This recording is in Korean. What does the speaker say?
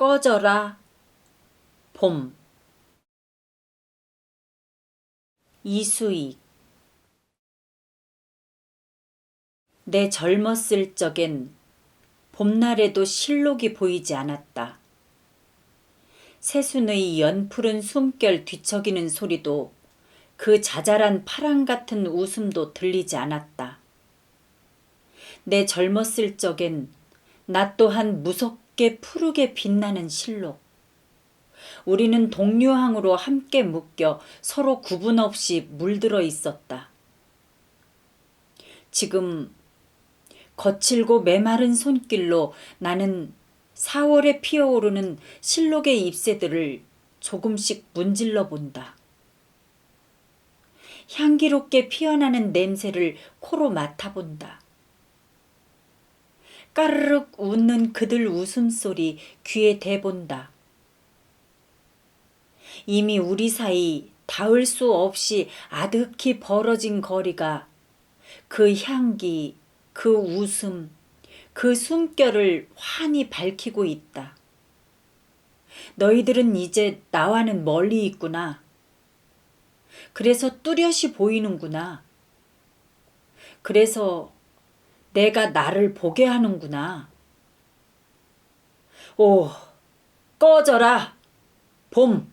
꺼져라. 봄. 이수익. 내 젊었을 적엔 봄날에도 실록이 보이지 않았다. 새순의 연푸른 숨결 뒤척이는 소리도 그 자잘한 파랑 같은 웃음도 들리지 않았다. 내 젊었을 적엔 나 또한 무섭 게 푸르게 빛나는 실록. 우리는 동료항으로 함께 묶여 서로 구분 없이 물들어 있었다. 지금 거칠고 메마른 손길로 나는 4월에 피어오르는 실록의 잎새들을 조금씩 문질러 본다. 향기롭게 피어나는 냄새를 코로 맡아본다. 까르륵 웃는 그들 웃음소리 귀에 대본다. 이미 우리 사이 닿을 수 없이 아득히 벌어진 거리가 그 향기, 그 웃음, 그 숨결을 환히 밝히고 있다. 너희들은 이제 나와는 멀리 있구나. 그래서 뚜렷이 보이는구나. 그래서 내가 나를 보게 하는구나. 오, 꺼져라, 봄.